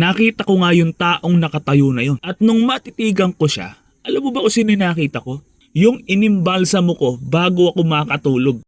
nakita ko nga yung taong nakatayo na yun. At nung matitigan ko siya, alam mo ba kung sino nakita ko? Yung inimbalsamo ko bago ako makatulog.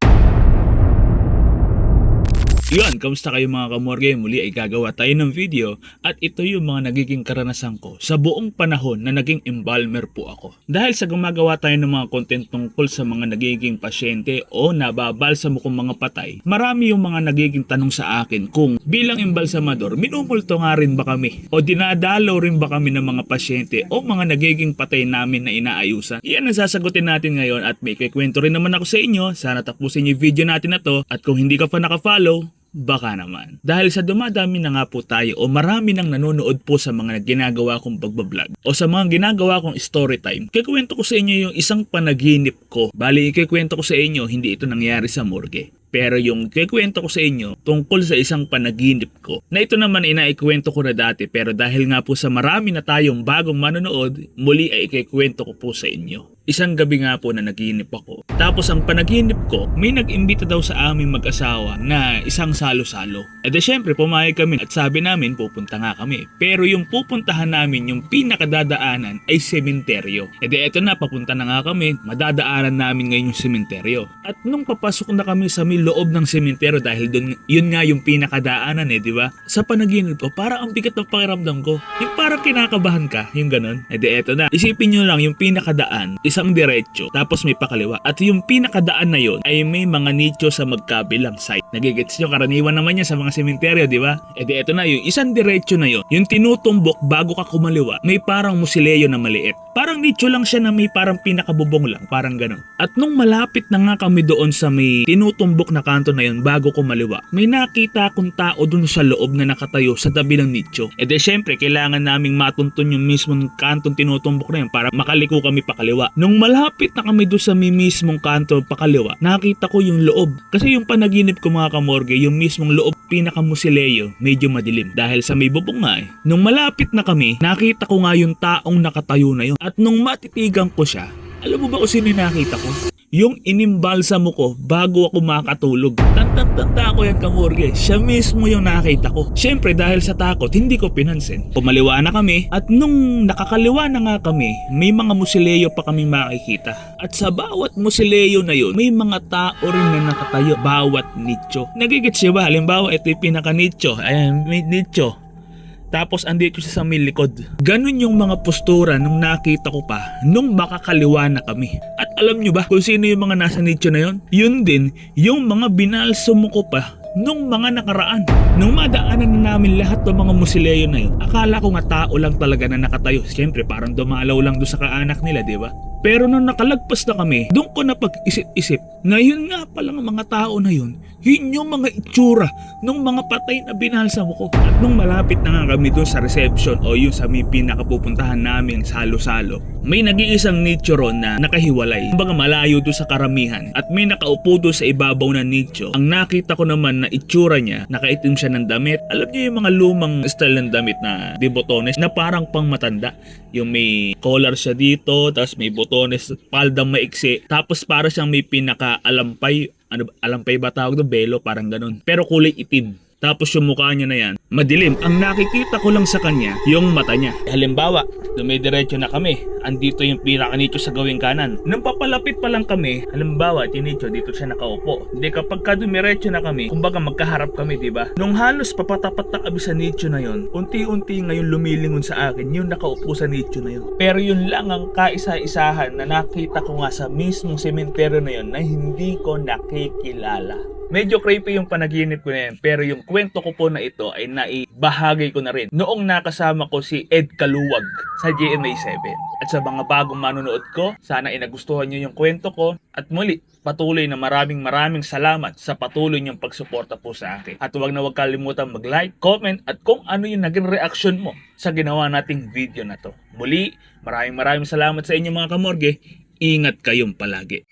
Yun, kamusta kayo mga kamorge? Muli ay gagawa tayo ng video at ito yung mga nagiging karanasan ko sa buong panahon na naging embalmer po ako. Dahil sa gumagawa tayo ng mga content tungkol sa mga nagiging pasyente o nababalsa mo kong mga patay, marami yung mga nagiging tanong sa akin kung bilang embalsamador, minumulto nga rin ba kami? O dinadalaw rin ba kami ng mga pasyente o mga nagiging patay namin na inaayusan? Yan ang sasagutin natin ngayon at may kikwento rin naman ako sa inyo. Sana tapusin yung video natin na to at kung hindi ka pa nakafollow, Baka naman. Dahil sa dumadami na nga po tayo o marami nang nanonood po sa mga ginagawa kong pagbablog o sa mga ginagawa kong story time, kikwento ko sa inyo yung isang panaginip ko. Bali, ikikwento ko sa inyo, hindi ito nangyari sa morgue. Pero yung kikwento ko sa inyo tungkol sa isang panaginip ko, na ito naman ay naikwento ko na dati pero dahil nga po sa marami na tayong bagong manonood, muli ay ikikwento ko po sa inyo. Isang gabi nga po na naginip ako. Tapos ang panaginip ko, may nag-imbita daw sa aming mag-asawa na isang salo-salo. E de syempre pumayag kami at sabi namin pupunta nga kami. Pero yung pupuntahan namin, yung pinakadadaanan ay sementeryo. E de eto na, papunta na nga kami, madadaanan namin ngayon yung sementeryo. At nung papasok na kami sa may loob ng sementeryo dahil dun, yun nga yung pinakadaanan eh, di ba? Sa panaginip ko, parang ang bigat ng pakiramdam ko. Yung parang kinakabahan ka, yung ganun. E de eto na, isipin nyo lang yung pinakadaan, isang diretso, tapos may pakaliwa. At yung pinakadaan na yun ay may mga nicho sa magkabilang side. Nagigets nyo, karaniwan naman yan sa mga sementeryo, di ba? E di eto na, yung isang diretso na yun, yung tinutumbok bago ka kumaliwa, may parang musileyo na maliit. Parang nicho lang siya na may parang pinakabubong lang, parang ganun. At nung malapit na nga kami doon sa may tinutumbok na kanto na yun bago kumaliwa, may nakita akong tao dun sa loob na nakatayo sa tabi ng nicho. E di syempre, kailangan naming matuntun yung mismong kantong tinutumbok na yun para makaliko kami pakaliwa. Nung malapit na kami doon sa may mismong kanto pakaliwa, nakita ko yung loob. Kasi yung panaginip ko mga kamorge, yung mismong loob pinakamusileyo, medyo madilim. Dahil sa may bubong nga eh. Nung malapit na kami, nakita ko nga yung taong nakatayo na yun. At nung matitigan ko siya, alam mo ba kung sino nakita ko? Yung inimbalsamo ko bago ako makatulog. Tantang-tanta ko yan kamorge. Siya mismo yung nakita ko. Siyempre dahil sa takot, hindi ko pinansin. Pumaliwa na kami at nung nakakaliwa na nga kami, may mga musileyo pa kaming makikita. At sa bawat musileyo na yun, may mga tao rin na nakatayo bawat nicho. Nagigits siya ba? Halimbawa, ito yung pinaka-nicho. Ayan, may nicho. Tapos andito siya sa may. Ganun yung mga postura nung nakita ko pa nung makakaliwa na kami. At alam nyo ba kung sino yung mga nasa nicho na yon? Yun din yung mga binalsumo ko pa nung mga nakaraan. Nung madaanan na namin lahat ng mga musileyo na yun, akala ko nga tao lang talaga na nakatayo. Siyempre parang dumalaw lang doon sa kaanak nila, di ba? Pero nung nakalagpas na kami, doon ko na pag-isip-isip na yun nga palang mga tao na yun, yun yung mga itsura ng mga patay na binalsam ko. At nung malapit na nga kami doon sa reception o yung sa may pinakapupuntahan namin salo-salo, may nag-iisang nicho ron na nakahiwalay. Kumbaga malayo doon sa karamihan. At may nakaupo doon sa ibabaw ng nicho. Ang nakita ko naman na itsura niya, nakaitim siya ng damit. Alam niyo yung mga lumang style ng damit na di botones na parang pang matanda. Yung may collar siya dito, tapos may botones, paldang maiksi. Tapos para siyang may pinaka-alampay ano alampay ba tawag doon? Belo, parang ganun. Pero kulay itim. Tapos yung mukha niya na yan, madilim. Ang nakikita ko lang sa kanya, yung mata niya. Halimbawa, dumidiretso na kami. Andito yung pinaka nito sa gawing kanan. Nung papalapit pa lang kami, halimbawa, tinito, dito siya nakaupo. Hindi kapag ka dumiretso na kami, kumbaga magkaharap kami, di ba? Nung halos papatapat na kami sa nicho na yon, unti-unti ngayon lumilingon sa akin yung nakaupo sa nicho na yon. Pero yun lang ang kaisa-isahan na nakita ko nga sa mismong sementeryo na yon na hindi ko nakikilala. Medyo creepy yung panaginip ko na yan, pero yung kwento ko po na ito ay naibahagi ko na rin noong nakasama ko si Ed Kaluwag sa GMA 7. At sa mga bagong manonood ko, sana ay nagustuhan nyo yung kwento ko. At muli, patuloy na maraming maraming salamat sa patuloy niyong pagsuporta po sa akin. At huwag na huwag kalimutan mag-like, comment, at kung ano yung naging reaction mo sa ginawa nating video na to. Muli, maraming maraming salamat sa inyo mga kamorge. Ingat kayong palagi.